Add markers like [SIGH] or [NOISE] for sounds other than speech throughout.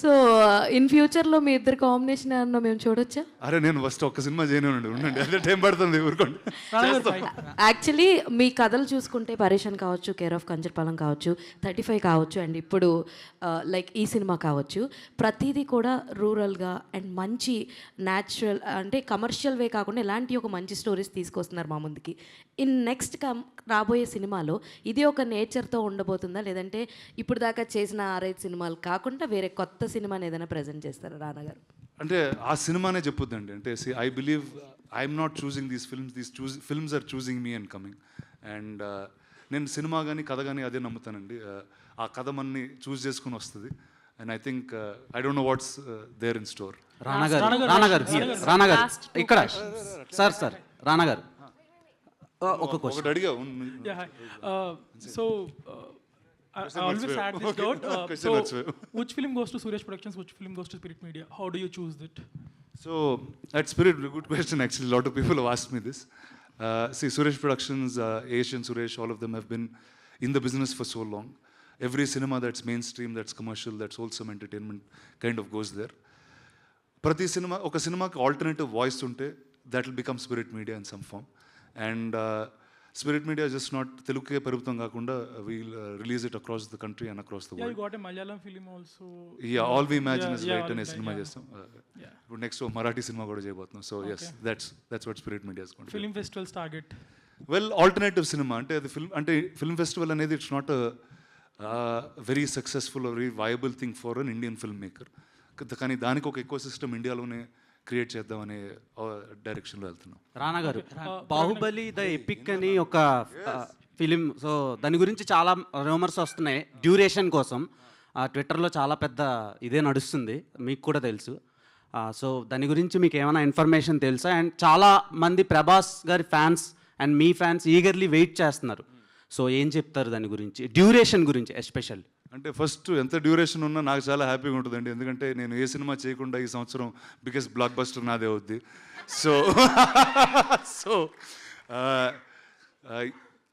So in ఫ్యూచర్లో మీ ఇద్దరు combination అన్న మేము చూడొచ్చా? అరే నేను ఫస్ట్ ఒక్క సినిమా చేయను ఉండండి అదే టైం పడుతుంది ఊరుకోండి. యాక్చువల్లీ మీ కథలు చూసుకుంటే పరేషన్ కావచ్చు కేర్ ఆఫ్ కంచర్పాలెం కావచ్చు థర్టీ ఫైవ్ కావచ్చు అండ్ ఇప్పుడు లైక్ ఈ సినిమా కావచ్చు. ప్రతిదీ కూడా రూరల్గా అండ్ మంచి న్యాచురల్ అంటే కమర్షియల్ వే కాకుండా ఎలాంటి ఒక మంచి స్టోరీస్ తీసుకొస్తున్నారు మా ముందుకి. ఇన్ నెక్స్ట్ కమ్ రాబోయే సినిమాలో ఇది ఒక నేచర్తో ఉండబోతుందా? లేదంటే ఇప్పుడు దాకా చేసిన ఆరైదు సినిమాలు కాకుండా వేరే కొత్త సినిమాని ఏదైనా ప్రజెంట్ చేస్తారా రానా గారు అంటే ఆ సినిమానే చెప్పొద్దండి. అంటే I believe I'm not choosing these films these choose films are choosing me and coming and నేను సినిమా కానీ కథ కానీ అదే నమ్ముతానండి. Uh, ఆ కథ మనని చూస్ చేసుకుని వస్తుంది. And I think I don't know what's there in store Rana గారు రానా గారు here. రానా గారు ఇక్కడ. సార్ సార్ రానా గారు ఆ, ఒక క్వశ్చన్ అడిగా uh, I, I always Question had this okay. doubt. Uh, Question [LAUGHS] so, answer. which film goes to Suresh Productions, which film goes to Spirit Media? How do you choose it? So at Spirit, good question. Actually, a lot of people have asked me this. Uh, see, Suresh Productions, uh, Asian Suresh, all of them have been in the business for so long. Every cinema that's mainstream, that's commercial, that's wholesome entertainment kind of goes there. ప్రతి cinema ఒక సినిమాకి alternative voice ఉంటే that will become Spirit Media in some form and spirit media just not తెలుగుకే పరిమితం కాకుండా we'll release it across the country and across the world Malayalam film also. Yeah all we imagine as light అనే cinema చేస్తాం. Uh. ఇప్పుడు next Marathi cinema కూడా చేయబోతున్నాం. So yes that's that's what spirit media Film festivals target. Well alternative cinema అంటే అది film అంటే film festival అనేది it's not very successful very viable thing for an Indian film maker కానీ దానికి ఒక ఎక్కువ సిస్టమ్ ఇండియాలోనే క్రియేట్ చేద్దామనే డైరెక్షన్లో వెళ్తున్నాం. రానా గారు బాహుబలి ద ఎపిక్ అని ఒక ఫిలిం సో దాని గురించి చాలా రూమర్స్ వస్తున్నాయి. డ్యూరేషన్ కోసం. ఆ, ట్విట్టర్లో చాలా పెద్ద ఇదే నడుస్తుంది. మీకు కూడా తెలుసు. సో దాని గురించి మీకు ఏమైనా ఇన్ఫర్మేషన్ తెలుసా? అండ్ చాలా మంది ప్రభాస్ గారి ఫ్యాన్స్ అండ్ మీ ఫ్యాన్స్ ఈగర్లీ వెయిట్ చేస్తున్నారు. సో ఏం చెప్తారు దాని గురించి? డ్యూరేషన్ గురించి ఎస్పెషల్ అంటే ఫస్ట్ ఎంత డ్యూరేషన్ ఉన్నా నాకు చాలా హ్యాపీగా ఉంటుందండి. ఎందుకంటే నేను ఏ సినిమా చేయకుండా ఈ సంవత్సరం బిగ్గెస్ట్ బ్లాక్ బస్టర్ నాదే అవుద్ది. సో [LAUGHS] సో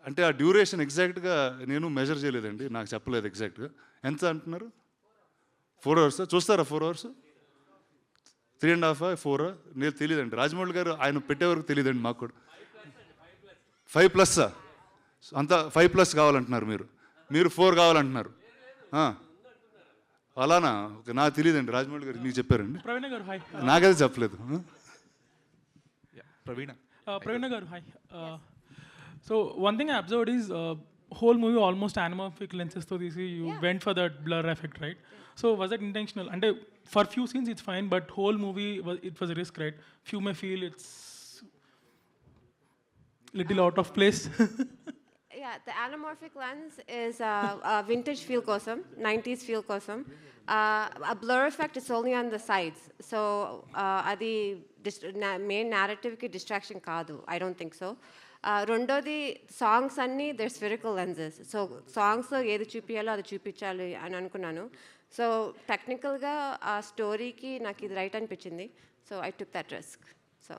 అంటే ఆ డ్యూరేషన్ ఎగ్జాక్ట్గా నేను మెజర్ చేయలేదండి. నాకు చెప్పలేదు ఎగ్జాక్ట్గా. ఎంత అంటున్నారు? ఫోర్ అవర్స్ చూస్తారా four hours? Three and half four నేను తెలియదండి రాజమౌళి గారు ఆయన పెట్టే వరకు తెలియదండి మాకు కూడా. ఫైవ్ ప్లస్ అంత ఫైవ్ ప్లస్ కావాలంటున్నారు మీరు. మీరు ఫోర్ కావాలంటున్నారు. అలానా? ఒక నాకు తెలియదండి. రాజమౌళి గారు మీరు చెప్పారండి. ప్రవీణ గారు హాయ్. నాకైతే చెప్పలేదు. ప్రవీణ. ప్రవీణ గారు hi. So one thing observe is whole movie almost anamorphic లెన్సెస్తో తీసి you went for that blur effect right so was that intentional అంటే for few scenes it's fine but whole movie it was risk right few may feel it's little out of place the anamorphic lens is uh, a vintage feel kosam, 90s feel kosam. Uh, a blur effect is only on the sides. So, uh, అది main narrative-కి distraction కాదు I don't think so రెండోది songs అన్నీ there spherical lenses so సాంగ్స్లో ఏది చూపించాలో అది చూపించాలి అని అనుకున్నాను సో టెక్నికల్గా ఆ స్టోరీకి నాకు ఇది రైట్ అనిపించింది so I took that risk so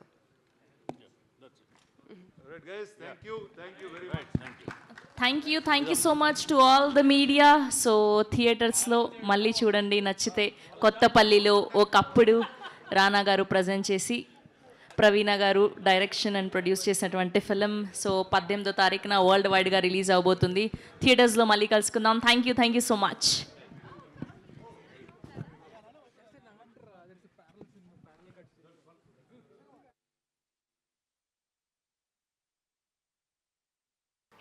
thank you thank you so much to all the media so థియేటర్స్లో మళ్ళీ చూడండి నచ్చితే కొత్తపల్లిలో ఒకప్పుడు రానా గారు ప్రజెంట్ చేసి ప్రవీణ గారు డైరెక్షన్ అండ్ ప్రొడ్యూస్ చేసినటువంటి ఫిలిం సో పద్దెనిమిదో తారీఖున వరల్డ్ వైడ్గా రిలీజ్ అవబోతుంది. థియేటర్స్లో మళ్ళీ కలుసుకుందాం. Thank you thank you so much